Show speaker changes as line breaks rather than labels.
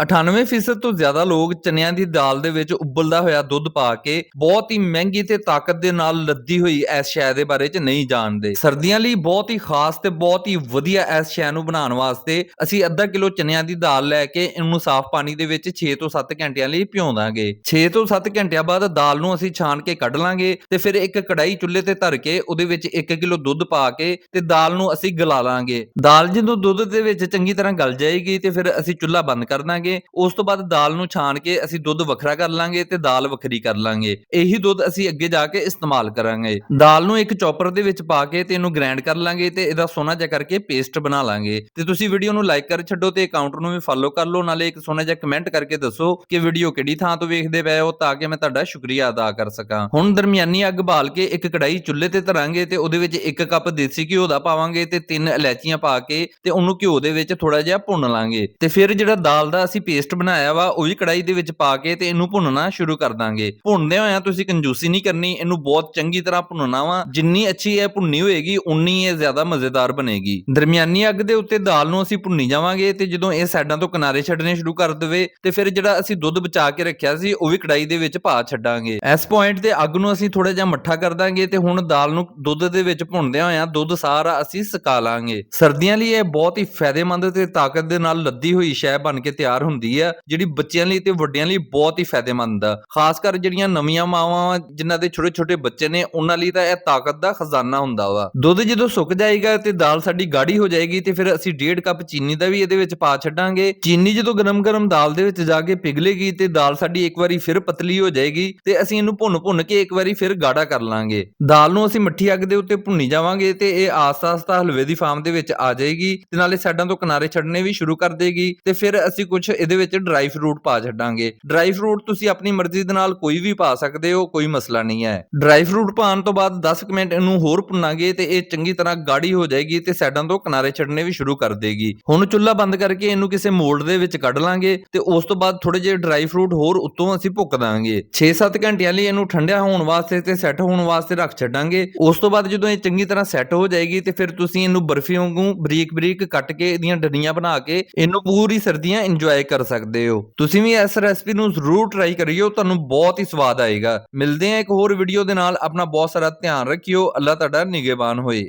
98% ਤੋਂ ਜ਼ਿਆਦਾ ਲੋਕ ਚਨਿਆਂ ਦੀ ਦਾਲ ਦੇ ਵਿੱਚ ਉਬਲਦਾ ਹੋਇਆ ਦੁੱਧ ਪਾ ਕੇ ਬਹੁਤ ਹੀ ਮਹਿੰਗੀ ਤੇ ਤਾਕਤ ਦੇ ਨਾਲ ਲੱਦੀ ਹੋਈ ਇਸ ਸ਼ੈ ਦੇ ਬਾਰੇ ਚ ਨਹੀਂ ਜਾਣਦੇ। ਸਰਦੀਆਂ ਲਈ ਬਹੁਤ ਹੀ ਖਾਸ ਤੇ ਬਹੁਤ ਹੀ ਵਧੀਆ ਇਸ ਸ਼ੈ ਨੂੰ ਬਣਾਉਣ ਵਾਸਤੇ ਅਸੀਂ ਅੱਧਾ ਕਿਲੋ ਚਨਿਆਂ ਦੀ ਦਾਲ ਲੈ ਕੇ ਇਹਨੂੰ ਸਾਫ਼ ਪਾਣੀ ਦੇ ਵਿੱਚ 6 ਤੋਂ 7 ਘੰਟਿਆਂ ਲਈ ਭਿਉਂਦਾਂਗੇ। 6 ਤੋਂ 7 ਘੰਟਿਆਂ ਬਾਅਦ ਦਾਲ ਨੂੰ ਅਸੀਂ ਛਾਣ ਕੇ ਕੱਢ ਲਾਂਗੇ ਤੇ ਫਿਰ ਇੱਕ ਕੜਾਈ ਚੁੱਲ੍ਹੇ ਤੇ ਧਰ ਕੇ ਉਹਦੇ ਵਿੱਚ 1 ਕਿਲੋ ਦੁੱਧ ਪਾ ਕੇ ਤੇ ਦਾਲ ਨੂੰ ਅਸੀਂ ਗਲਾ ਲਾਂਗੇ। ਦਾਲ ਜਦੋਂ ਦੁੱਧ ਦੇ ਵਿੱਚ ਚੰਗੀ ਤਰ੍ਹਾਂ ਗਲ ਜਾਏਗੀ ਤੇ ਫਿਰ ਅਸੀਂ ਚੁੱਲ੍ਹਾ ਬੰਦ ਕਰ ਦਾਂਗੇ। ਉਸ ਤੋਂ ਬਾਅਦ ਦਾਲ ਨੂੰ ਛਾਣ ਕੇ ਅਸੀਂ ਦੁੱਧ ਵੱਖਰਾ ਕਰ ਲਾਂਗੇ ਤੇ ਦਾਲ ਵੱਖਰੀ ਕਰ ਲਾਂਗੇ। ਇਹੀ ਦੁੱਧ ਅਸੀਂ ਅੱਗੇ ਜਾ ਕੇ ਇਸਤੇਮਾਲ ਕਰਾਂਗੇ। ਦਾਲ ਨੂੰ ਇੱਕ ਚੌਪਰ ਦੇ ਵਿੱਚ ਪਾ ਕੇ ਤੇ ਇਹਨੂੰ ਗ੍ਰਾਈਂਡ ਕਰ ਲਾਂਗੇ ਤੇ ਇਹਦਾ ਸੋਨਾ ਜਿਹਾ ਕਰਕੇ ਪੇਸਟ ਬਣਾ ਲਾਂਗੇ। ਤੇ ਤੁਸੀਂ ਵੀਡੀਓ ਨੂੰ ਲਾਈਕ ਕਰ ਛੱਡੋ ਤੇ ਅਕਾਊਂਟ ਨੂੰ ਵੀ ਫਾਲੋ ਕਰ ਲਓ, ਨਾਲੇ ਇੱਕ ਸੋਨਾ ਜਿਹਾ ਕਮੈਂਟ ਕਰਕੇ ਦੱਸੋ ਕਿ ਵੀਡੀਓ ਕਿਹੜੀ ਥਾਂ ਤੋਂ ਵੇਖਦੇ ਪਏ ਹੋ ਤਾਂ ਕਿ ਮੈਂ ਤੁਹਾਡਾ ਸ਼ੁਕਰੀਆ ਅਦਾ ਕਰ ਸਕਾਂ। ਹੁਣ ਦਰਮਿਆਨੀ ਅੱਗ ਬਾਲ ਕੇ ਇੱਕ ਕੜਾਈ ਚੁੱਲ੍ਹੇ ਤੇ ਧਰਾਂਗੇ ਤੇ ਉਹਦੇ ਵਿੱਚ ਇੱਕ ਕੱਪ ਦੇਸੀ ਘਿਓ ਦਾ ਪਾਵਾਂਗੇ ਤੇ ਤਿੰਨ ਇਲਾਚੀਆਂ ਪਾ ਕੇ ਤੇ ਉਹਨੂੰ ਘਿਓ ਦੇ ਵਿੱਚ ਥੋੜਾ ਜਿਹਾ ਭੁੰਨ ਲਾਂਗੇ। ਤੇ ਫਿਰ ਜਿਹੜਾ ਦਾਲ ਦਾ ਅਸੀਂ ਪੇਸਟ ਬਣਾਇਆ ਵਾ, ਉਹ ਵੀ ਕੜਾਈ ਦੇ ਵਿੱਚ ਪਾ ਕੇ ਤੇ ਇਹਨੂੰ ਭੁੰਨਣਾ ਸ਼ੁਰੂ ਕਰ ਦਾਂਗੇ। ਭੁੰਨਦੇ ਹੋਇਆ ਤੁਸੀਂ ਕੰਜੂਸੀ ਨਹੀਂ ਕਰਨੀ, ਇਹਨੂੰ ਬਹੁਤ ਚੰਗੀ ਤਰ੍ਹਾਂ ਭੁੰਨਣਾ ਵਾ। ਜਿੰਨੀ ਅੱਛੀ ਇਹ ਭੁੰਨੀ ਹੋਏਗੀ, ਉਨੀ ਇਹ ਜ਼ਿਆਦਾ ਮਜ਼ੇਦਾਰ ਬਣੇਗੀ। ਦਰਮਿਆਨੀ ਅੱਗ ਦੇ ਉੱਤੇ ਦਾਲ ਨੂੰ ਅਸੀਂ ਭੁੰਨੀ ਜਾਵਾਂਗੇ ਤੇ ਜਦੋਂ ਇਹ ਸਾਈਡਾਂ ਤੋਂ ਕਿਨਾਰੇ ਛੱਡਣੇ ਸ਼ੁਰੂ ਕਰ ਦੇਵੇ ਤੇ ਫਿਰ ਜਿਹੜਾ ਅਸੀਂ ਦੁੱਧ ਬਚਾ ਕੇ ਰੱਖਿਆ ਸੀ, ਉਹ ਵੀ ਕੜਾਈ ਦੇ ਵਿੱਚ ਪਾ ਛੱਡਾਂਗੇ। ਇਸ ਪੁਆਇੰਟ ਤੇ ਅੱਗ ਨੂੰ ਅਸੀਂ ਥੋੜਾ ਜਿਹਾ ਮੱਠਾ ਕਰ ਦਾਂਗੇ ਤੇ ਹੁਣ ਦਾਲ ਨੂੰ ਦੁੱਧ ਦੇ ਵਿੱਚ ਭੁੰਨਦਿਆਂ ਹੋਇਆਂ ਦੁੱਧ ਸਾਰਾ ਅਸੀਂ ਸੁਕਾ ਲਾਂਗੇ। ਸਰਦੀਆਂ ਲਈ ਇਹ ਬਹੁਤ ਹੀ ਫਾਇਦੇਮੰਦ ਤੇ ਤਾਕਤ ਦੇ ਨਾਲ ਲੱਦੀ ਹੋਈ ਸ਼ੈ ਬਣ ਕੇ ਤਿਆਰ ਹੁੰਦੀ ਆ ਜਿਹੜੀ ਬੱਚਿਆਂ ਲਈ ਤੇ ਵੱਡਿਆਂ ਲਈ ਬਹੁਤ ਹੀ ਫਾਇਦੇਮੰਦ ਆ। ਖਾਸ ਕਰ ਜਿਹੜੀਆਂ ਨਵੀਆਂ ਮਾਵਾਂ ਵਾਂ, ਜਿਨ੍ਹਾਂ ਦੇ ਛੋਟੇ ਛੋਟੇ ਬੱਚੇ ਨੇ ਉਹਨਾਂ ਲਈ ਤਾਂ ਇਹ ਤਾਕਤ ਦਾ ਖਜ਼ਾਨਾ ਹੁੰਦਾ ਵਾ। ਦੁੱਧ ਜਦੋਂ ਸੁੱਕ ਜਾਏਗਾ ਤੇ ਦਾਲ ਸਾਡੀ ਗਾੜੀ ਹੋ ਜਾਏਗੀ ਤੇ ਫਿਰ ਅਸੀਂ 1.5 ਕੱਪ ਚੀਨੀ ਦਾ ਵੀ ਇਹਦੇ ਵਿੱਚ ਪਾ ਛੱਡਾਂਗੇ। ਚੀਨੀ ਜਦੋਂ ਗਰਮ-ਗਰਮ ਦਾਲ ਦੇ ਵਿੱਚ ਜਾ ਕੇ ਪਿਘਲੇਗੀ ਤੇ ਦਾਲ ਸਾਡੀ ਇੱਕ ਵਾਰੀ ਫਿਰ ਪਤਲੀ ਹੋ ਜਾਏਗੀ ਤੇ ਅਸੀਂ ਇਹਨੂੰ ਭੁੰਨ-ਭੁੰਨ ਕੇ ਇੱਕ ਵਾਰੀ ਫਿਰ ਗਾੜਾ ਕਰ ਲਾਂਗੇ। ਦਾਲ ਨੂੰ ਅਸੀਂ ਮੱਠੀ ਅੱਗ ਦੇ ਉੱਤੇ ਭੁੰਨੀ ਜਾਵਾਂਗੇ ਤੇ ਇਹ ਆਸਤਾ-ਆਸਤਾ ਹਲਵੇ ਦੀ ਫਾਰਮ ਦੇ ਵਿੱਚ ਆ ਜਾਏਗੀ ਤੇ ਨਾਲੇ ਸਾਈਡਾਂ ਤੋਂ ਕਿਨਾਰੇ ਛੱਡਣੇ ਵੀ ਸ਼ੁਰੂ ਕਰ ਦੇਗੀ ਤੇ ਫਿਰ ਅਸੀਂ ਕੁਝ ਇਹਦੇ ਵਿੱਚ ਡਰਾਈ ਫਰੂਟ ਪਾ ਛੱਡਾਂਗੇ। ਡਰਾਈ ਫਰੂਟ ਤੁਸੀਂ ਆਪਣੀ ਮਰਜ਼ੀ ਦੇ ਨਾਲ ਕੋਈ ਵੀ ਪਾ ਸਕਦੇ ਹੋ, ਕੋਈ ਮਸਲਾ ਨਹੀਂ ਹੈ। ਡਰਾਈ ਫਰੂਟ ਪਾਉਣ ਤੋਂ ਬਾਅਦ 10 ਮਿੰਟ ਇਹਨੂੰ ਹੋਰ ਭੁੰਨਾਂਗੇ ਤੇ ਇਹ ਚੰਗੀ ਤਰ੍ਹਾਂ ਗਾੜੀ ਹੋ ਜਾਏਗੀ ਤੇ ਸਾਈਡਾਂ ਤੋਂ ਕਿਨਾਰੇ ਛੱਡਣੇ ਵੀ ਸ਼ੁਰੂ ਕਰ ਦੇਗੀ। ਹੁਣ ਚੁੱਲ੍ਹਾ ਬੰਦ ਕਰਕੇ ਇਹਨੂੰ ਕਿਸੇ ਮੋਲਡ ਦੇ ਵਿੱਚ ਕੱਢ ਲਾਂਗੇ ਤੇ ਉਸ ਤੋਂ ਬਾਅਦ ਥੋੜੇ ਜਿਹੇ ਡਰਾਈ ਫਰੂਟ ਹੋਰ ਉੱਤੋਂ ਅਸੀਂ ਭੁੱਕ ਦਾਂਗੇ। 6-7 ਘੰਟਿਆਂ ਲਈ ਇਹਨੂੰ ਠੰਡਿਆ ਹੋਣ ਵਾਸਤੇ ਤੇ ਸੈੱਟ ਹੋਣ ਵਾਸਤੇ ਰੱਖ ਛੱਡਾਂਗੇ। ਉਸ ਤੋਂ ਬਾਅਦ ਜਦੋਂ ਇਹ ਚੰਗੀ ਤਰ੍ਹਾਂ ਸੈੱਟ ਹੋ ਜਾਏਗੀ ਤੇ ਫਿਰ ਤੁਸੀਂ ਇਹਨੂੰ ਬਰਫੀ ਵਾਂਗੂ ਬਰੀਕ-ਬਰੀਕ ਕੱਟ ਕੇ ਇਹਦੀਆਂ ਡੰਡੀਆਂ ਬਣਾ ਕੇ ਇਹਨੂੰ ਪੂਰੀ ਸਰਦੀਆਂ ਇੰਜੋਏ ਇੰਜੋਏ ਕਰ ਸਕਦੇ ਹੋ। ਤੁਸੀਂ ਵੀ ਇਸ ਰੈਸਪੀ ਨੂੰ ਜ਼ਰੂਰ ਟਰਾਈ ਕਰਿਓ, ਤੁਹਾਨੂੰ ਬਹੁਤ ਹੀ ਸਵਾਦ ਆਏਗਾ। ਮਿਲਦੇ ਹਾਂ ਇੱਕ ਹੋਰ ਵੀਡੀਓ ਦੇ ਨਾਲ। ਆਪਣਾ ਬਹੁਤ ਸਾਰਾ ਧਿਆਨ ਰੱਖਿਓ। ਅੱਲਾ ਤੁਹਾਡਾ ਨਿਗਹਿਬਾਨ ਹੋਏ।